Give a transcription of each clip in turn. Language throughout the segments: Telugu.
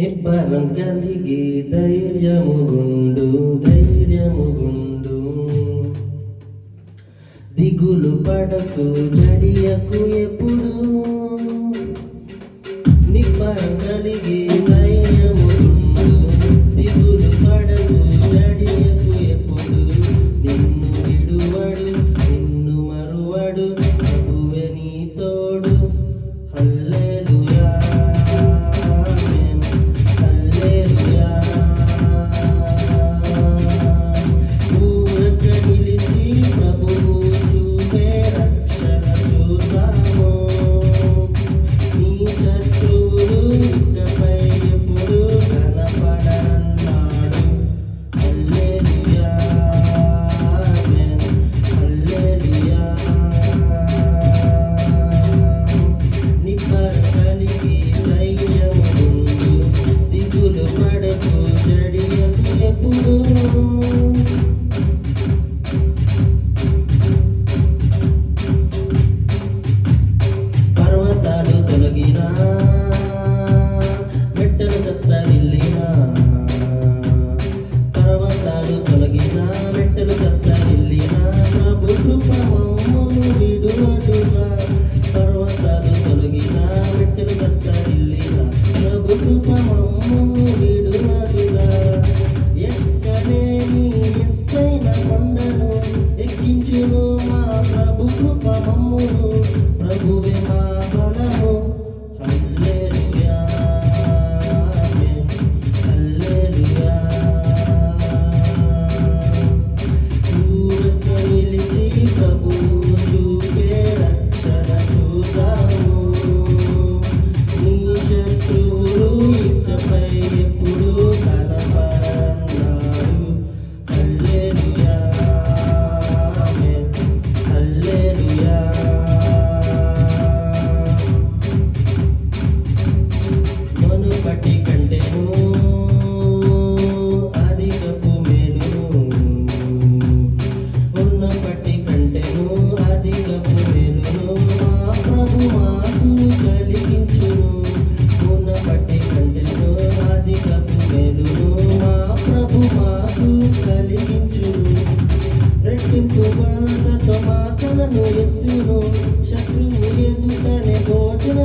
నిబ్బరం కలిగి ధైర్యముగుండు ధైర్యముగుండు. దిగులు పడకు జడియకు ఎప్పుడు. నిబ్బరం కలిగి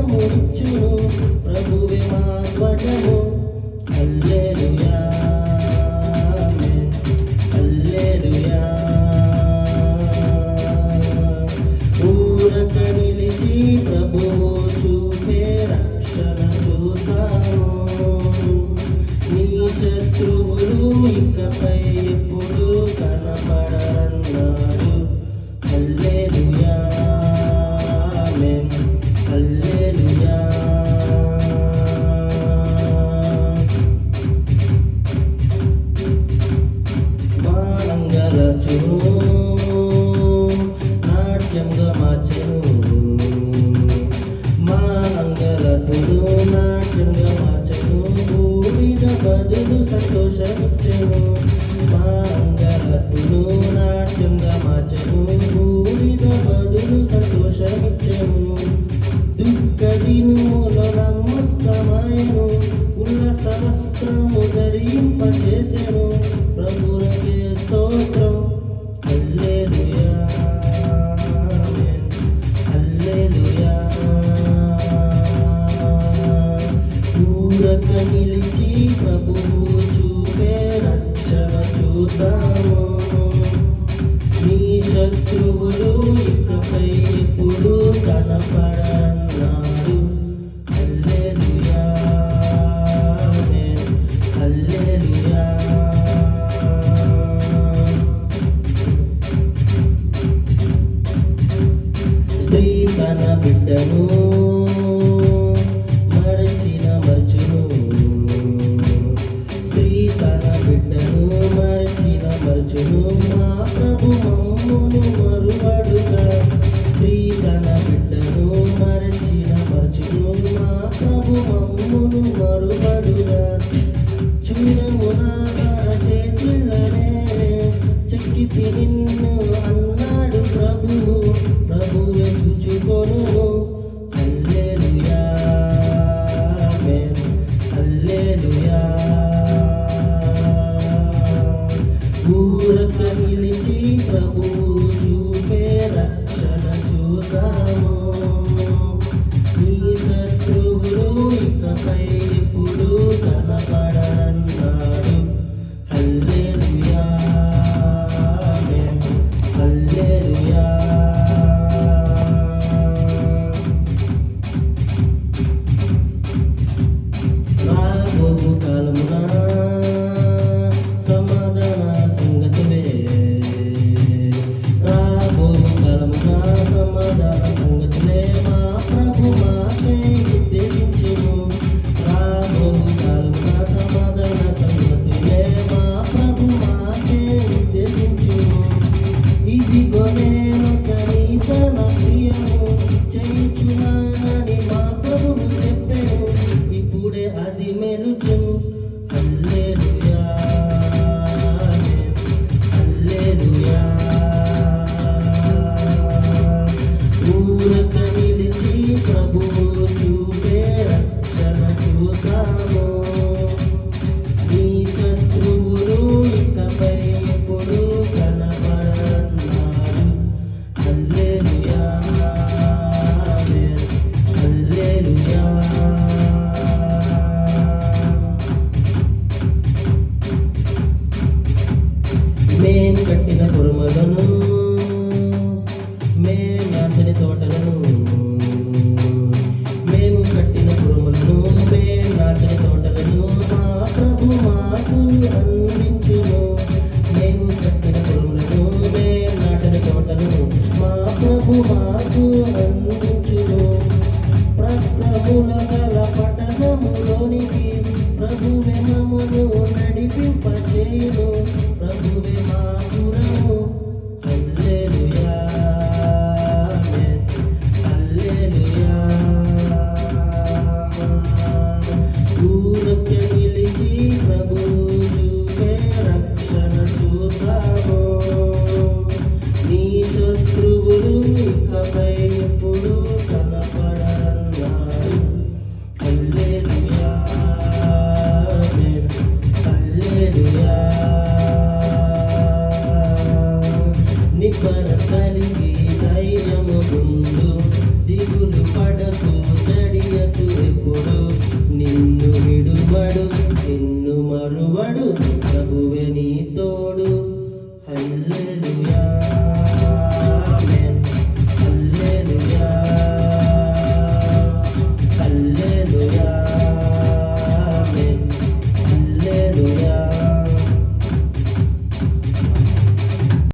mucho Thank you. que te. Budak dan ilin Yeah. కట్టిన కురుమలను మేనాథుని తోటలను. మేము కట్టిన కురుమలను మేనాథుని తోటలను. మా ప్రభు మాకు అందించును మేము కట్టిన కురుమలను మేనాటని తోటలను. మా ప్రభు మాకు అందించు